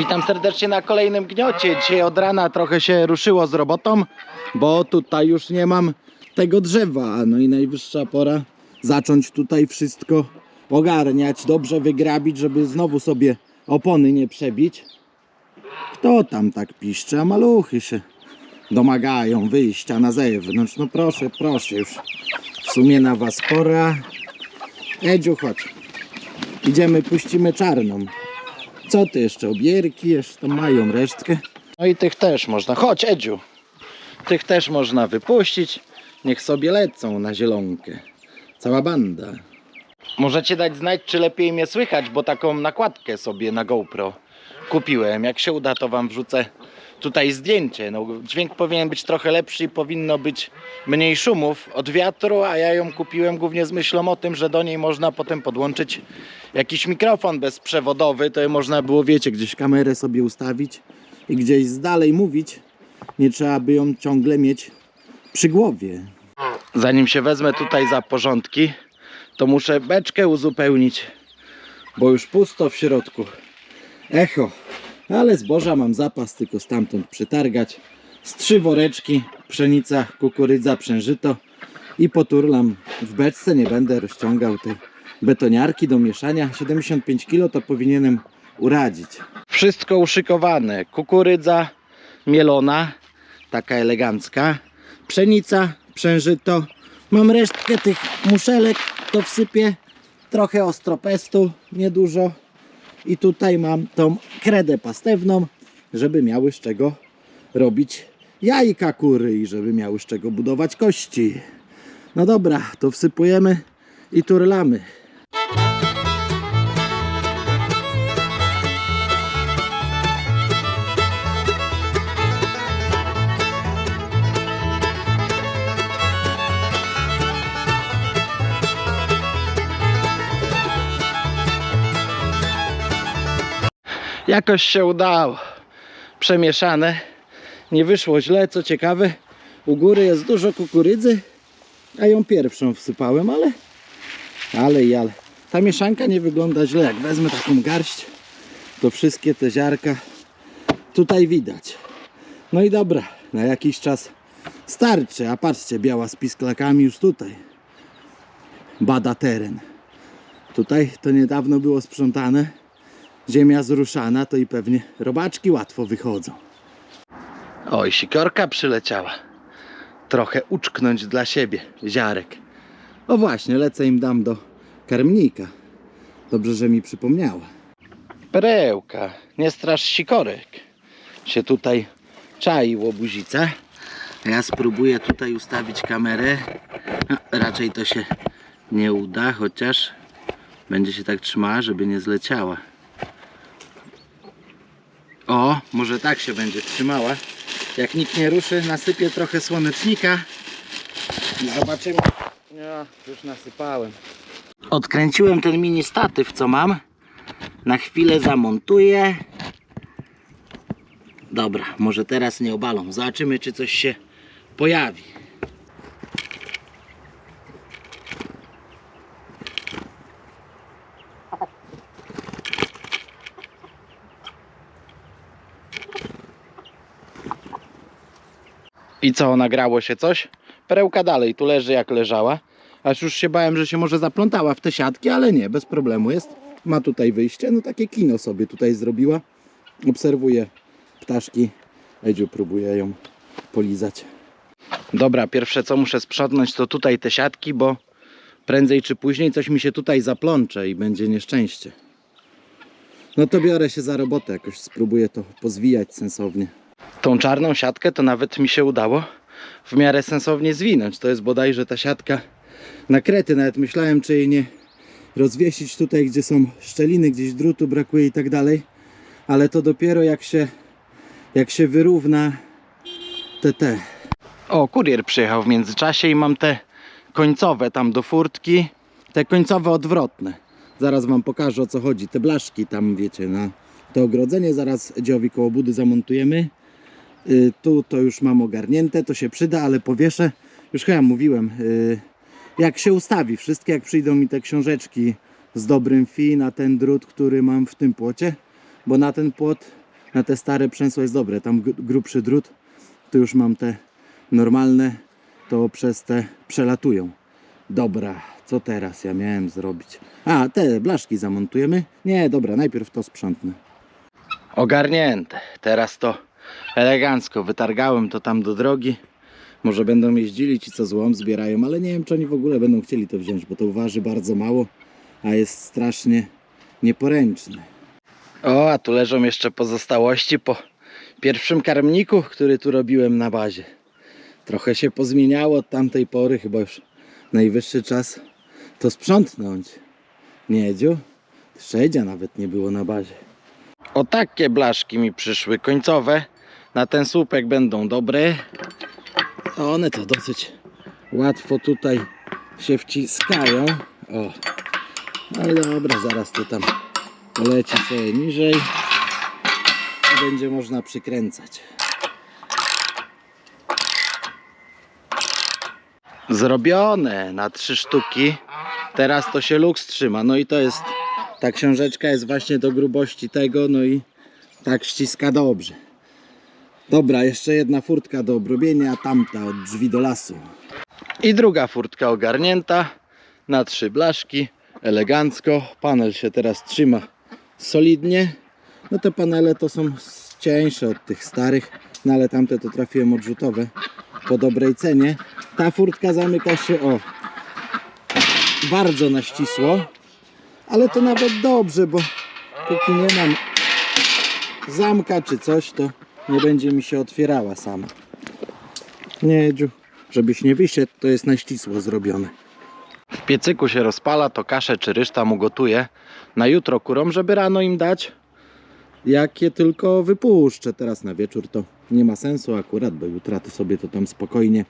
Witam serdecznie na kolejnym gniocie. Dzisiaj od rana trochę się ruszyło z robotą, bo tutaj już nie mam tego drzewa. No i najwyższa pora zacząć tutaj wszystko ogarniać, dobrze wygrabić, żeby znowu sobie opony nie przebić. Kto tam tak piszczy? A maluchy się domagają wyjścia na zewnątrz. No proszę, proszę już. W sumie na was pora. Edziu, chodź. Idziemy, puścimy czarną. Co ty jeszcze? Obierki jeszcze mają resztkę. No i tych też można. Chodź, Edziu. Tych też można wypuścić. Niech sobie lecą na zielonkę. Cała banda. Możecie dać znać, czy lepiej mnie słychać, bo taką nakładkę sobie na GoPro kupiłem. Jak się uda, to wam wrzucę tutaj zdjęcie. No, dźwięk powinien być trochę lepszy i powinno być mniej szumów od wiatru, a ja ją kupiłem głównie z myślą o tym, że do niej można potem podłączyć jakiś mikrofon bezprzewodowy. To można było, wiecie, gdzieś kamerę sobie ustawić i gdzieś z dalej mówić. Nie trzeba by ją ciągle mieć przy głowie. Zanim się wezmę tutaj za porządki, to muszę beczkę uzupełnić, bo już pusto w środku. Echo, ale zboża mam zapas, tylko stamtąd przytargać. Z trzy woreczki, pszenica, kukurydza, przężyto i poturlam w beczce. Nie będę rozciągał tej betoniarki do mieszania. 75 kg to powinienem uradzić. Wszystko uszykowane. Kukurydza mielona, taka elegancka. Pszenica, przężyto. Mam resztkę tych muszelek, to wsypię. Trochę ostropestu, niedużo. I tutaj mam tą kredę pastewną, żeby miały z czego robić jajka kury i żeby miały z czego budować kości. No dobra, to wsypujemy i turlamy. Jakoś się udało. Przemieszane. Nie wyszło źle, co ciekawe. U góry jest dużo kukurydzy, a ją pierwszą wsypałem, ale ale i ale. Ta mieszanka nie wygląda źle. Jak wezmę taką garść, to wszystkie te ziarka tutaj widać. No i dobra, na jakiś czas starczy. A patrzcie, biała z pisklakami już tutaj. Bada teren. Tutaj to niedawno było sprzątane ziemia zruszana, to i pewnie robaczki łatwo wychodzą. Oj, sikorka przyleciała. Trochę uczknąć dla siebie, ziarek. O właśnie, lecę im dam do karmnika. Dobrze, że mi przypomniała. Perełka, nie strasz sikorek. Się tutaj czai łobuzica. Ja spróbuję tutaj ustawić kamerę. No, raczej to się nie uda, chociaż będzie się tak trzymała, żeby nie zleciała. O, może tak się będzie trzymała. Jak nikt nie ruszy, nasypię trochę słonecznika i zobaczymy. Ja już nasypałem. Odkręciłem ten mini statyw, co mam. Na chwilę zamontuję. Dobra, może teraz nie obalą. Zobaczymy, czy coś się pojawi. I co, nagrało się coś? Perełka dalej tu leży jak leżała. Aż już się bałem, że się może zaplątała w te siatki, ale nie, bez problemu jest. Ma tutaj wyjście, no takie kino sobie tutaj zrobiła. Obserwuję ptaszki. Edziu próbuje ją polizać. Dobra, pierwsze co muszę sprzątnąć to tutaj te siatki, bo prędzej czy później coś mi się tutaj zaplącze i będzie nieszczęście. No to biorę się za robotę, jakoś spróbuję to pozwijać sensownie. Tą czarną siatkę to nawet mi się udało w miarę sensownie zwinąć. To jest bodajże ta siatka na krety. Nawet myślałem, czy jej nie rozwiesić tutaj, gdzie są szczeliny, gdzieś drutu brakuje i tak dalej. Ale to dopiero jak się, jak się wyrówna te te. O, kurier przyjechał w międzyczasie i mam te końcowe tam do furtki. Te końcowe odwrotne. Zaraz wam pokażę o co chodzi. Te blaszki tam wiecie na to ogrodzenie. Zaraz Edziowi koło budy zamontujemy. Y, Tu to już mam ogarnięte, to się przyda, ale powieszę, już chyba mówiłem, y, jak się ustawi wszystkie, jak przyjdą mi te książeczki z dobrym fi na ten drut, który mam w tym płocie, bo na ten płot na te stare przęsło jest dobre. Tam gr- grubszy drut, tu już mam te normalne, to przez te przelatują. Dobra, co teraz ja miałem zrobić? A, te blaszki zamontujemy? Nie, dobra, najpierw to sprzątnę. Ogarnięte. Teraz to elegancko wytargałem to tam do drogi. Może będą jeździli ci co złom zbierają, ale nie wiem czy oni w ogóle będą chcieli to wziąć, bo to waży bardzo mało, a jest strasznie nieporęczny. O, a tu leżą jeszcze pozostałości po pierwszym karmniku, który tu robiłem na bazie. Trochę się pozmieniało od tamtej pory, chyba już najwyższy czas to sprzątnąć. Nie, Edziu? Szedzia nawet nie było na bazie. O takie blaszki mi przyszły końcowe. Na ten słupek będą dobre. One to dosyć łatwo tutaj się wciskają. O. Ale dobra, zaraz to tam poleci sobie niżej. I będzie można przykręcać. Zrobione na trzy sztuki. Teraz to się luks trzyma. No i to jest, ta książeczka jest właśnie do grubości tego, no i tak ściska dobrze. Dobra, jeszcze jedna furtka do obrobienia, tamta od drzwi do lasu. I druga furtka ogarnięta na trzy blaszki, elegancko. Panel się teraz trzyma solidnie. No te panele to są cieńsze od tych starych, no ale tamte to trafiłem odrzutowe po dobrej cenie. Ta furtka zamyka się o bardzo na ścisło, ale to nawet dobrze, bo póki nie mam zamka czy coś, to nie będzie mi się otwierała sama. Nie, Dziu, żebyś nie wysiadł, to jest na ścisło zrobione. W piecyku się rozpala, to kaszę czy ryżta mu gotuje na jutro kurom, żeby rano im dać. Jak je tylko wypuszczę teraz na wieczór, to nie ma sensu akurat, bo jutra to sobie to tam spokojnie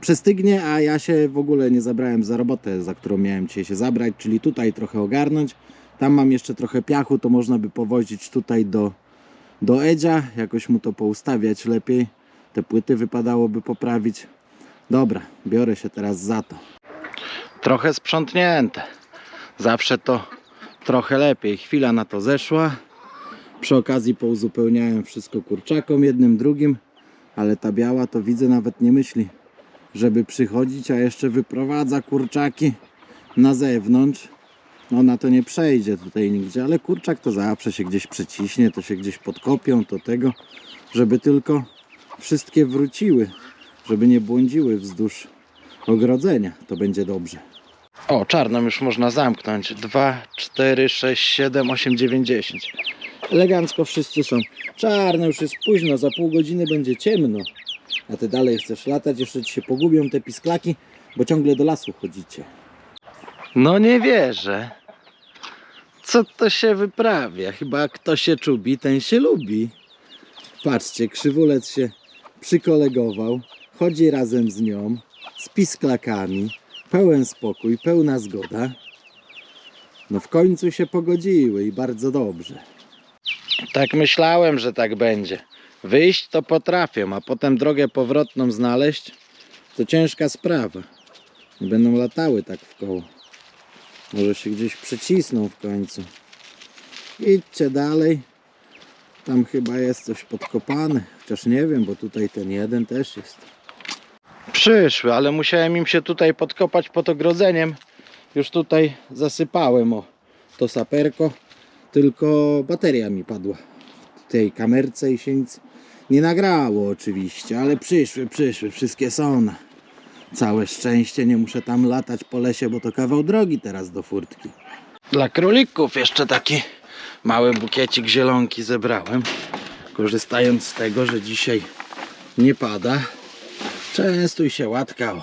przestygnie, a ja się w ogóle nie zabrałem za robotę, za którą miałem dzisiaj się zabrać, czyli tutaj trochę ogarnąć. Tam mam jeszcze trochę piachu, to można by powozić tutaj do, do Edzia, jakoś mu to poustawiać lepiej. Te płyty wypadałoby poprawić. Dobra, biorę się teraz za to. Trochę sprzątnięte. Zawsze to trochę lepiej. Chwila na to zeszła. Przy okazji pouzupełniałem wszystko kurczakom, jednym, drugim. Ale ta biała to widzę nawet nie myśli, żeby przychodzić, a jeszcze wyprowadza kurczaki na zewnątrz. Ona to nie przejdzie tutaj nigdzie, ale kurczak to zawsze się gdzieś przeciśnie, to się gdzieś podkopią, to tego, żeby tylko wszystkie wróciły, żeby nie błądziły wzdłuż ogrodzenia, to będzie dobrze. O, czarną już można zamknąć. 2, 4, 6, 7, 8, 9, 10. Elegancko wszyscy są. Czarne już jest późno, za pół godziny będzie ciemno. A ty dalej chcesz latać, jeszcze ci się pogubią te pisklaki, bo ciągle do lasu chodzicie. No nie wierzę. Co to się wyprawia? Chyba kto się czubi, ten się lubi. Patrzcie, krzywulec się przykolegował, chodzi razem z nią, z pisklakami, pełen spokój, pełna zgoda. No w końcu się pogodziły i bardzo dobrze. Tak myślałem, że tak będzie. Wyjść to potrafię, a potem drogę powrotną znaleźć to ciężka sprawa. Nie będą latały tak w koło. Może się gdzieś przycisną w końcu. Idźcie dalej. Tam chyba jest coś podkopane. Chociaż nie wiem, bo tutaj ten jeden też jest. Przyszły, ale musiałem im się tutaj podkopać pod ogrodzeniem. Już tutaj zasypałem o to saperko. Tylko bateria mi padła w tej kamerce i się nic nie nagrało oczywiście, ale przyszły, przyszły, wszystkie są całe szczęście. Nie muszę tam latać po lesie, bo to kawał drogi teraz do furtki. Dla królików jeszcze taki mały bukiecik zielonki zebrałem. Korzystając z tego, że dzisiaj nie pada. Częstuj się łatka o,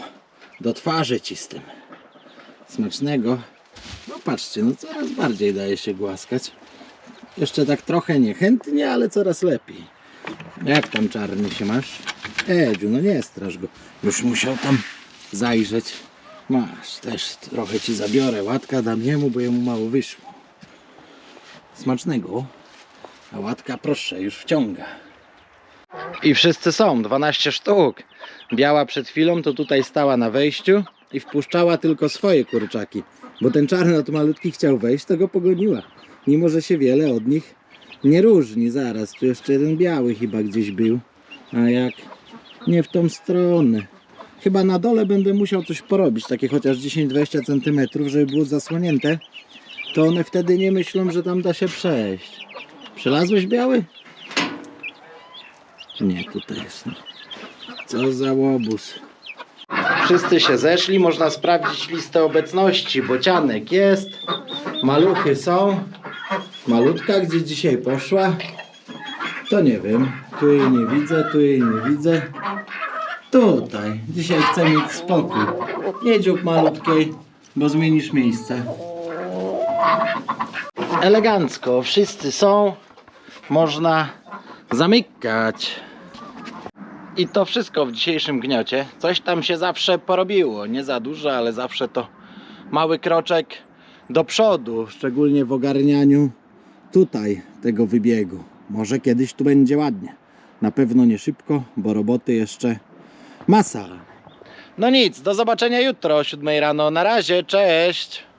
do twarzy ci z tym. Smacznego. No patrzcie, no coraz bardziej daje się głaskać. Jeszcze tak trochę niechętnie, ale coraz lepiej. Jak tam czarny się masz? Edziu, no nie straż go. Już musiał tam zajrzeć. Masz, też trochę ci zabiorę. Łatka dam jemu, bo jemu mało wyszło. Smacznego. A łatka proszę, już wciąga. I wszyscy są, 12 sztuk. Biała przed chwilą to tutaj stała na wejściu i wpuszczała tylko swoje kurczaki. Bo ten czarny od malutki chciał wejść, to go pogoniła. Mimo, że się wiele od nich nie różni, zaraz, tu jeszcze jeden biały chyba gdzieś był, a jak nie w tą stronę. Chyba na dole będę musiał coś porobić, takie chociaż 10-20 cm, żeby było zasłonięte, to one wtedy nie myślą, że tam da się przejść. Przelazłeś biały? Nie, tutaj jest. no. Co za łobuz. Wszyscy się zeszli, można sprawdzić listę obecności. Bocianek jest, maluchy są. Malutka gdzie dzisiaj poszła? To nie wiem. Tu jej nie widzę, tu jej nie widzę. Tutaj. Dzisiaj chcę mieć spokój. Nie dziób malutkiej, bo zmienisz miejsce. Elegancko, wszyscy są. Można zamykać. I to wszystko w dzisiejszym gniocie. Coś tam się zawsze porobiło. Nie za dużo, ale zawsze to mały kroczek do przodu. Szczególnie w ogarnianiu tutaj tego wybiegu. Może kiedyś tu będzie ładnie. Na pewno nie szybko, bo roboty jeszcze masa. No nic, do zobaczenia jutro o 7 rano. Na razie, cześć!